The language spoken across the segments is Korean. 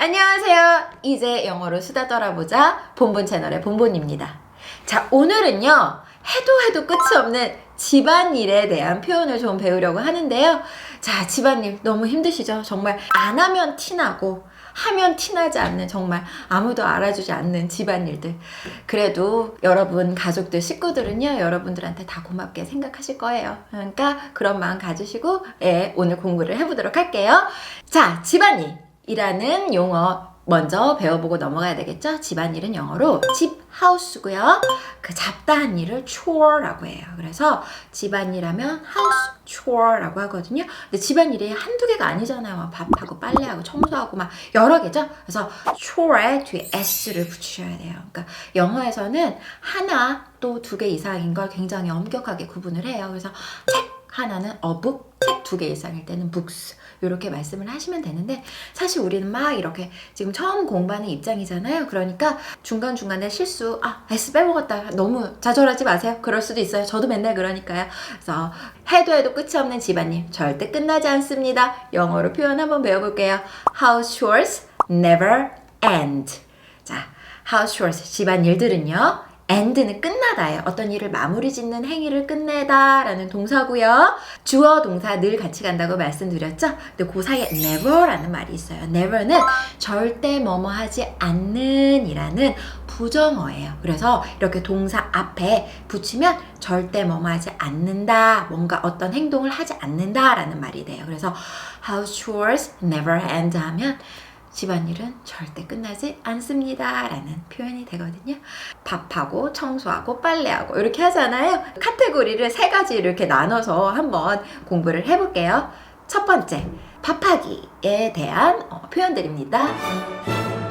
안녕하세요. 이제 영어로 수다 떨어보자. 본본 채널의 본본입니다. 자, 오늘은요. 해도 해도 끝이 없는 집안일에 대한 표현을 좀 배우려고 하는데요. 자, 집안일 너무 힘드시죠? 정말 안 하면 티나고 하면 티나지 않는 정말 아무도 알아주지 않는 집안일들. 그래도 여러분 가족들 식구들은요 여러분들한테 다 고맙게 생각하실 거예요. 그러니까 그런 마음 가지시고 예, 오늘 공부를 해보도록 할게요. 자 집안일 이라는 용어 먼저 배워보고 넘어가야 되겠죠? 집안일은 영어로 집 하우스고요. 그 잡다한 일을 chore라고 해요. 그래서 집안일하면 house chore라고 하거든요. 근데 집안일이 한두 개가 아니잖아요. 막 밥하고 빨래하고 청소하고 막 여러 개죠. 그래서 chore에 뒤에 s를 붙이셔야 돼요. 그러니까 영어에서는 하나 또 두 개 이상인 걸 굉장히 엄격하게 구분을 해요. 그래서 책 하나는 book, 책두 개 이상일 때는 books. 이렇게 말씀을 하시면 되는데 사실 우리는 막 이렇게 지금 처음 공부하는 입장이잖아요. 그러니까 중간중간에 실수, 아, S 빼먹었다. 너무 좌절하지 마세요. 그럴 수도 있어요. 저도 맨날 그러니까요. 그래서 해도 해도 끝이 없는 집안일 절대 끝나지 않습니다. 영어로 표현 한번 배워볼게요. House chores never end. 자, house chores 집안 일들은요. End는 끝나다예요. 어떤 일을 마무리 짓는 행위를 끝내다라는 동사고요. 주어 동사 늘 같이 간다고 말씀드렸죠. 근데 그 사이에 never라는 말이 있어요. never는 절대 뭐뭐 하지 않는이라는 부정어예요. 그래서 이렇게 동사 앞에 붙이면 절대 뭐뭐 하지 않는다, 뭔가 어떤 행동을 하지 않는다라는 말이 돼요. 그래서 house chores never end 하면 집안일은 절대 끝나지 않습니다. 라는 표현이 되거든요. 밥하고 청소하고 빨래하고 이렇게 하잖아요. 카테고리를 세 가지 이렇게 나눠서 한번 공부를 해볼게요. 첫 번째, 밥하기에 대한 어, 표현들입니다.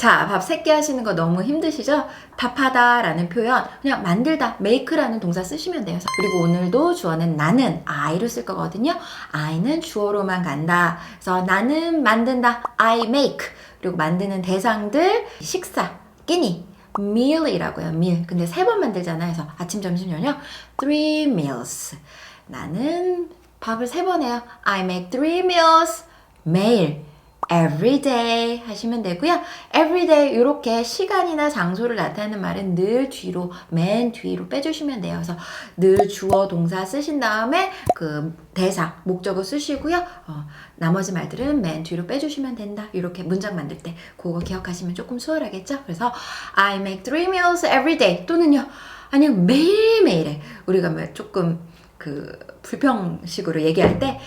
자, 밥세개 하시는 거 너무 힘드시죠? 밥하다 라는 표현, 그냥 만들다, make라는 동사 쓰시면 돼요. 그리고 오늘도 주어는 나는, I로 쓸 거거든요. I는 주어로만 간다. 그래서 나는 만든다, I make. 그리고 만드는 대상들, 식사, 끼니, meal이라고요, meal. 근데 세 번 만들잖아요. 그래서 아침, 점심, 저녁, three meals. 나는 밥을 세 번 해요. I make three meals 매일. Every day 하시면 되고요. every day 이렇게 시간이나 장소를 나타내는 말은 늘 뒤로 맨 뒤로 빼주시면 돼요. 그래서 늘 주어 동사 쓰신 다음에 그 대상 목적어 쓰시고요. 어, 나머지 말들은 맨 뒤로 빼주시면 된다. 이렇게 문장 만들 때 그거 기억하시면 조금 수월하겠죠. 그래서 I make three meals every day 또는요. 아니면 매일매일에 우리가 뭐 조금 그 불평식으로 얘기할 때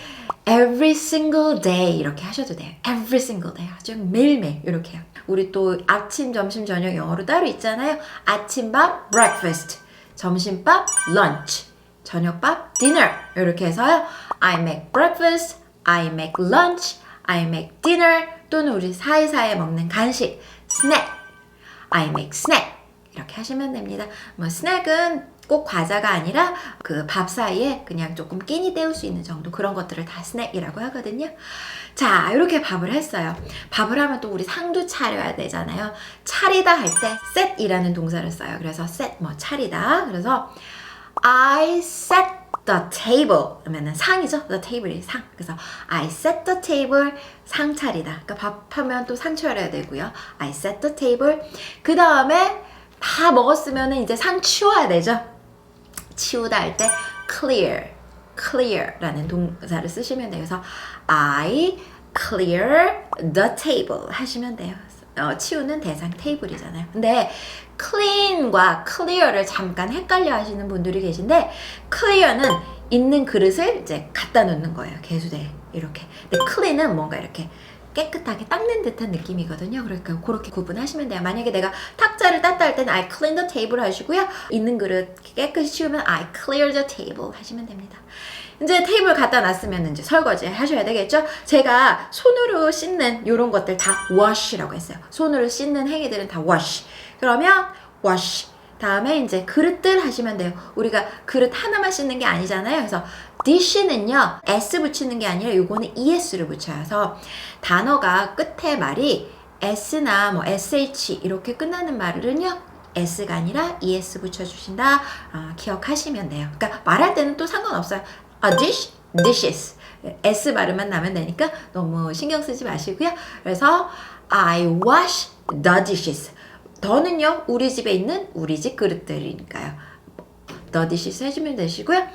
every single day 이렇게 하셔도 돼요. every single day 아주 매일매일 이렇게 해요. 우리 또 아침, 점심, 저녁 영어로 따로 있잖아요. 아침밥 breakfast, 점심밥 lunch, 저녁밥 dinner 이렇게 해서요. I make breakfast, I make lunch, I make dinner 또는 우리 사이사이에 먹는 간식 snack, I make snack 이렇게 하시면 됩니다. 뭐 스낵은 꼭 과자가 아니라 그 밥 사이에 그냥 조금 끼니 때울 수 있는 정도 그런 것들을 다 스낵이라고 하거든요. 자, 이렇게 밥을 했어요. 밥을 하면 또 우리 상도 차려야 되잖아요. 차리다 할 때 set이라는 동사를 써요. 그래서 set 뭐 차리다. 그래서 I set the table 그러면은 상이죠. the table이 상. 그래서 I set the table 상 차리다. 그러니까 밥 하면 또 상 차려야 되고요. I set the table. 그 다음에 다 먹었으면은 이제 상 치워야 되죠. 치우다 할 때 clear, clear라는 동사를 쓰시면 돼요. 그래서 I clear the table 하시면 돼요. 어, 치우는 대상 테이블이잖아요. 근데 clean과 clear를 잠깐 헷갈려 하시는 분들이 계신데 clear는 있는 그릇을 이제 갖다 놓는 거예요. 개수대에 이렇게. 근데 clean은 뭔가 이렇게 깨끗하게 닦는 듯한 느낌이거든요. 그러니까 그렇게 구분하시면 돼요. 만약에 내가 탁자를 땄다 할 때는 I clean the table 하시고요. 있는 그릇 깨끗이 치우면 I clear the table 하시면 됩니다. 이제 테이블 갖다 놨으면 이제 설거지 하셔야 되겠죠? 제가 손으로 씻는 이런 것들 다 wash라고 했어요. 손으로 씻는 행위들은 다 wash. 그러면 wash. 다음에 이제 그릇들 하시면 돼요. 우리가 그릇 하나만 씻는 게 아니잖아요. 그래서 dish는요, s 붙이는 게 아니라 요거는 es를 붙여서 단어가 끝에 말이 s나 뭐 sh 이렇게 끝나는 말은요, s가 아니라 es 붙여주신다. 어, 기억하시면 돼요. 그러니까 말할 때는 또 상관없어요. a dish, dishes. S 발음만 나면 되니까 너무 신경 쓰지 마시고요. 그래서 I wash the dishes. 더는요, 우리 집에 있는 우리 집 그릇들이니까요. dishes 해주면 되시고요.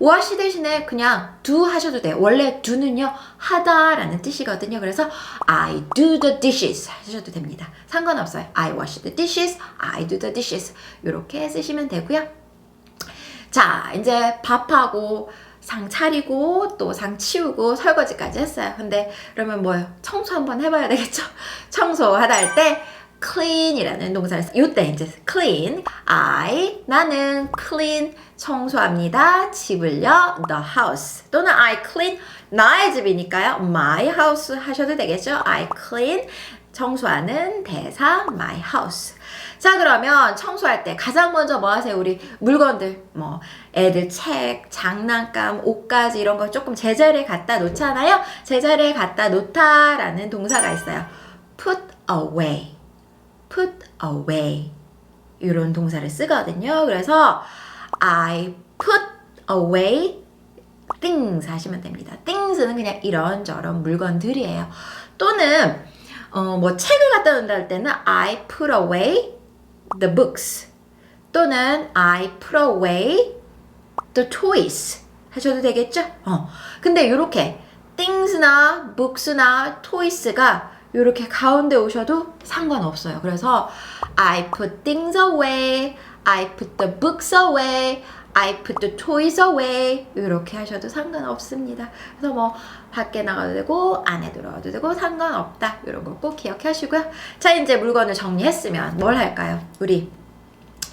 wash 대신에 그냥 do 하셔도 돼요. 원래 do는요, 하다라는 뜻이거든요. 그래서 I do the dishes 하셔도 됩니다. 상관없어요. I wash the dishes, I do the dishes. 이렇게 쓰시면 되고요. 자, 이제 밥하고 상 차리고 또 상 치우고 설거지까지 했어요. 근데 그러면 뭐예요? 청소 한번 해봐야 되겠죠? 청소하다 할 때 clean이라는 동사를 써. 이때 이제 clean. I 나는 clean 청소합니다. 집을요. the house 또는 I clean 나의 집이니까요. my house 하셔도 되겠죠? I clean 청소하는 대사 my house. 자 그러면 청소할 때 가장 먼저 뭐 하세요? 우리 물건들 뭐 애들 책, 장난감, 옷가지 이런 거 조금 제자리에 갖다 놓잖아요. 제자리에 갖다 놓다라는 동사가 있어요. put away, put away 이런 동사를 쓰거든요. 그래서 I put away things 하시면 됩니다. things는 그냥 이런저런 물건들이에요. 또는 어, 뭐 책을 갖다 놓는다 할 때는 I put away the books 또는 I put away the toys 하셔도 되겠죠? 어. 근데 이렇게 things나 books나 toys가 이렇게 가운데 오셔도 상관없어요. 그래서 I put things away, I put the books away, I put the toys away 이렇게 하셔도 상관없습니다. 그래서 뭐 밖에 나가도 되고 안에 들어와도 되고 상관없다 이런 거 꼭 기억하시고요. 자 이제 물건을 정리했으면 뭘 할까요? 우리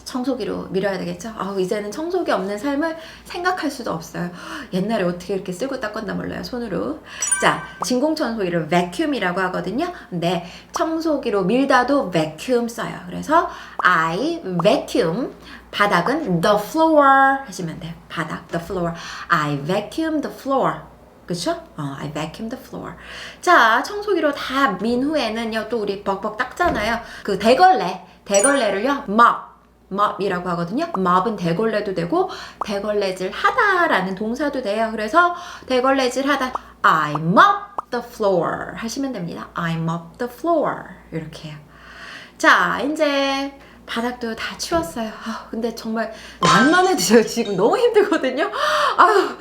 청소기로 밀어야 되겠죠? 아 이제는 청소기 없는 삶을 생각할 수도 없어요. 옛날에 어떻게 이렇게 쓸고 닦았나 몰라요, 손으로. 자, 진공 청소기를 vacuum이라고 하거든요. 근데 청소기로 밀다도 vacuum 써요. 그래서 I vacuum 바닥은 the floor 하시면 돼요. 바닥, the floor. I vacuum the floor. 그쵸? 어, I vacuum the floor. 자, 청소기로 다 민 후에는요, 또 우리 벅벅 닦잖아요. 그 대걸레, 대걸레를요, mop. Mop이라고 하거든요. mop은 대걸레도 되고 대걸레질 하다라는 동사도 돼요. 그래서 대걸레질 하다 I mop the floor 하시면 됩니다. I mop the floor 이렇게 해요. 자 이제 바닥도 다 치웠어요. 아, 근데 정말 말만 해도 제가 지금 너무 힘들거든요. 아유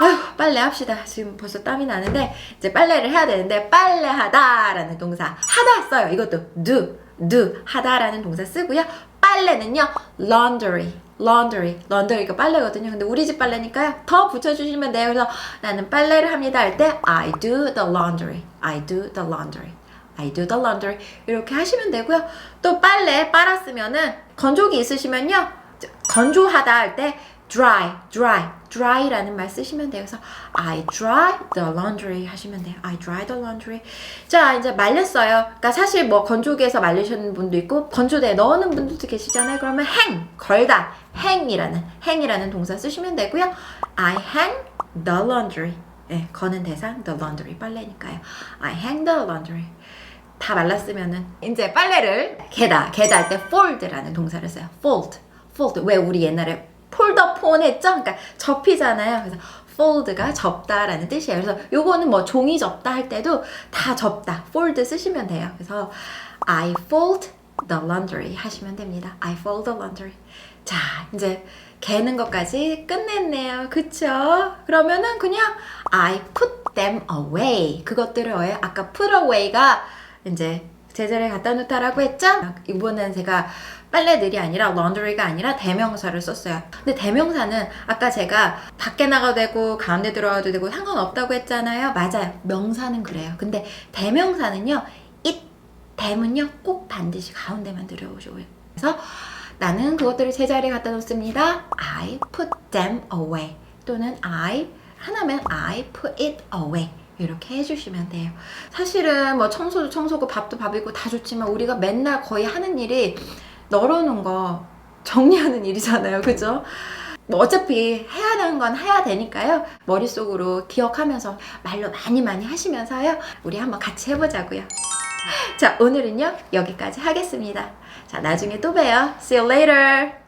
아유 빨래 합시다. 지금 벌써 땀이 나는데 이제 빨래를 해야 되는데 빨래하다라는 동사 하다 써요. 이것도 do do 하다라는 동사 쓰고요. 빨래는요 laundry laundry laundry가 빨래거든요. 근데 우리 집 빨래니까요. 더 붙여주시면 돼요. 그래서 나는 빨래를 합니다 할 때 I do the laundry. I do the laundry. I do the laundry. 이렇게 하시면 되고요. 또 빨래 빨았으면은 건조기 있으시면요. 건조하다 할때 dry, dry, dry라는 말 쓰시면 돼요. 그래서 I dry the laundry 하시면 돼요. I dry the laundry. 자, 이제 말렸어요. 그러니까 사실 뭐 건조기에서 말리시는 분도 있고 건조대에 넣는 분들도 계시잖아요. 그러면 hang, 걸다, hang이라는 hang이라는 동사 쓰시면 되고요. I hang the laundry. 네, 거는 대상 the laundry 빨래니까요. I hang the laundry. 다 말랐으면은 이제 빨래를 개다 개다 할 때 fold라는 동사를 써요. fold, fold. 왜 우리 옛날에 폴더폰 했죠? 그러니까 접히잖아요. 그래서 fold가 접다라는 뜻이에요. 그래서 요거는 뭐 종이 접다 할 때도 다 접다, fold 쓰시면 돼요. 그래서 I fold the laundry 하시면 됩니다. I fold the laundry. 자, 이제 개는 것까지 끝냈네요. 그쵸? 그러면은 그냥 I put them away. 그것들을 왜 아까 put away가 이제 제자리에 갖다 놓다라고 했죠? 이번엔 제가 빨래들이 아니라 laundry가 아니라 대명사를 썼어요. 근데 대명사는 아까 제가 밖에 나가도 되고 가운데 들어가도 되고 상관없다고 했잖아요. 맞아요. 명사는 그래요. 근데 대명사는요. it, them은요. 꼭 반드시 가운데만 들어오셔요. 그래서 나는 그것들을 제자리에 갖다 놓습니다. I put them away. 또는 I 하나면 I put it away. 이렇게 해주시면 돼요. 사실은 뭐 청소도 청소고 밥도 밥이고 다 좋지만 우리가 맨날 거의 하는 일이 널어놓은 거 정리하는 일이잖아요. 그죠? 뭐 어차피 해야 하는 건 해야 되니까요. 머릿속으로 기억하면서 말로 많이 많이 하시면서요. 우리 한번 같이 해보자고요. 자, 오늘은요. 여기까지 하겠습니다. 자, 나중에 또 봬요. See you later.